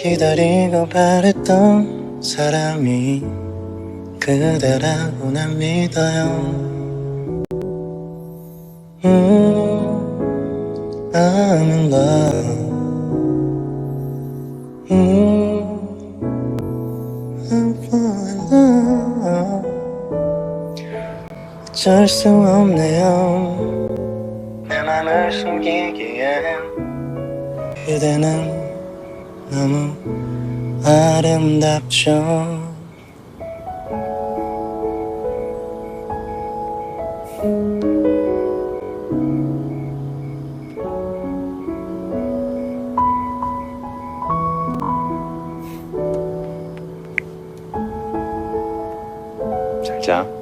기다리고 바랬던 사람이 그대라고 난 믿어요. 음, I'm 음, love 어쩔 수 없네요. 내 맘을 숨기기엔 그대는 너무 아름답죠 잘 자.